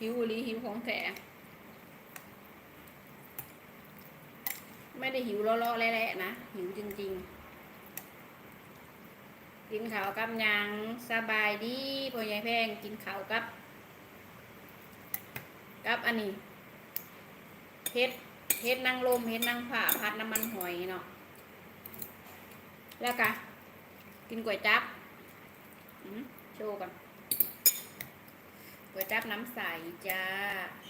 หิวอีหลีหิวของแถไม่ได้หิวล้อๆแหละๆนะ หิวจริงๆ กินข้าวกับยังสบายดีพ่อใหญ่แพงกินข้าวกับ กับอันนี้เฮ็ดเฮ็ดนางลมเฮ็ดนางผ่าพัดน้ำมันหอยเนาะแล้วก็กินก๋วยจั๊บอืมโชว์ก่อน วยจั๊บน้ำใสจ้า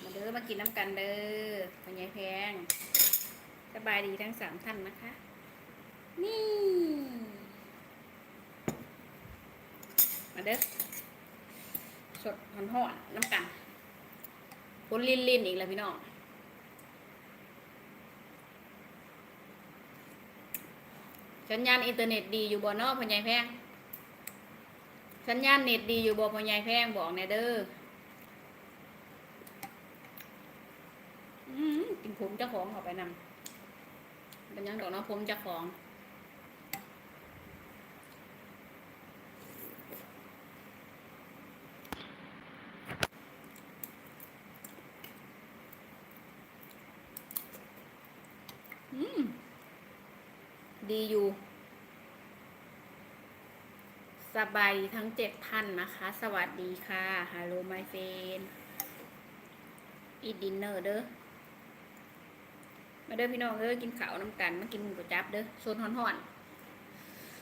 มาเด้อมากินน้ำกันเด้อพ่อใหญ่แพง สบายดีทั้งสามท่านนะคะ นี่ มาเด้อ สดหอนหอนน้ำกันคนลินลินอีกแล้วพี่น้องสัญญาณอินเทอร์เน็ตดีอยู่บ่เนอกพ่อใหญ่แพงสัญญาณเน็ตดีอยู่บ่พ่อใหญ่แพงบอกแน่เด้ออืม กินผมเจ้าของเข้าไปนำเป็นยังดอกเนาะผมเจ้าของอืมดีอยู่ สบายทั้งเจ็ดท่านนะคะ สวัสดีค่ะฮัลโหลไมเฟนอีดินเนอร์เด้อ มาเด้อพี่น้องเด้อกินข้าวน้ำกันมากินหมูกระจับเด้อโซนห่อน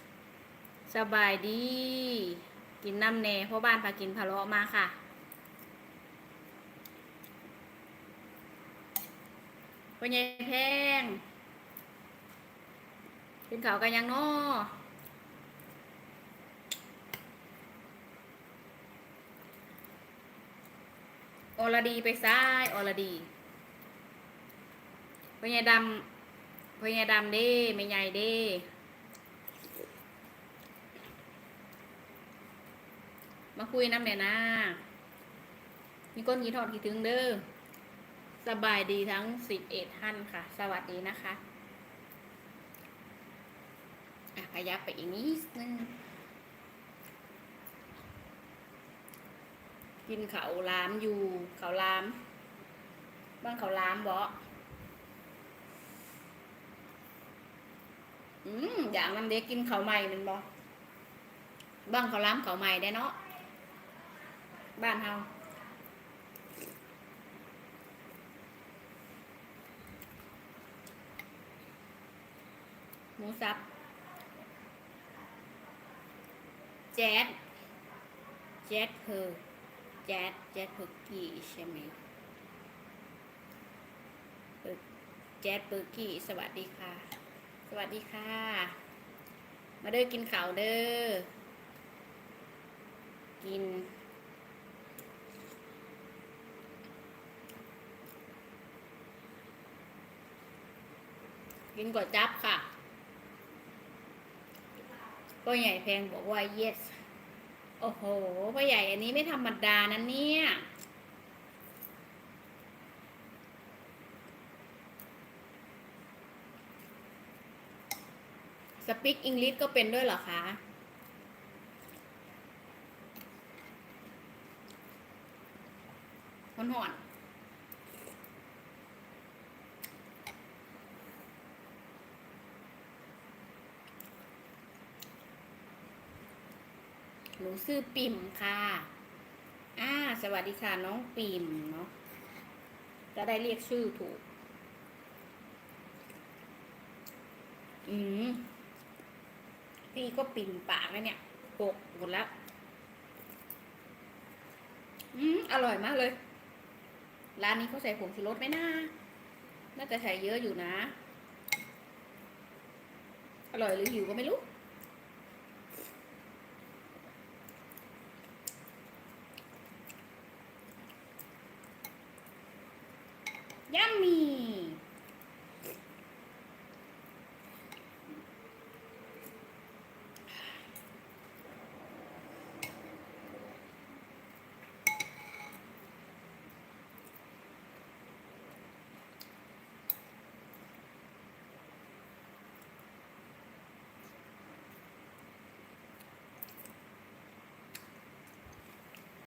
ๆสบายดี กินน้ำแหน่พราะบ้านพากินพะเลาะมาค่ะเป็นไงแพงกินข้าวกันยังน้ออรดีไปซ้ายออรดี พญาดำพญาดำเด้ไม่ใหญ่เด้มาคุยน้ำเนี่ยนะมีก้นกีทอดกี่ถึงเด้อสบายดีทั้งสิบเอ็ดท่านค่ะ สวัสดีนะคะอะขยับไปอีกนิดนึงกินเขาลามอยู่เขาลามบ้านเขาลามบ่ อืมอย่างน้ำเด็กกินเขาวใหม่มันบ่บ้านเขาวลามเขาวใหม่ได้เนาะบ้านเฮาหมูสับ แจ๊ดแจ๊ดเพอแจ๊ดแจ๊ดเพอร์กี้ใช่ไหมแจ๊ดเปอร์กี้ สวัสดีค่ะ สวัสดีค่ะ มาเด้อกินข้าวเด้อ กิน กินก๋วยจั๊บค่ะพ่อใหญ่แพงบอกว่า yes โอ้โหพ่อใหญ่อันนี้ไม่ธรรมดานะเนี่ย สปิกอังกฤษก็เป็นด้วยเหรอคะหอนหอนหนูชื่อปิ่มค่ะ อ่า สวัสดีค่ะ น้องปิ่มเนาะ จะได้เรียกชื่อถูก อืม พี่ก็ปิ่มปากแล้วเนี่ยหกหมดแล้ว อืมอร่อยมากเลย ร้านนี้เขาใส่ผงชูรสไหมนะน่าจะใส่เยอะอยู่นะ อร่อยหรือหิวก็ไม่รู้ยัมมี่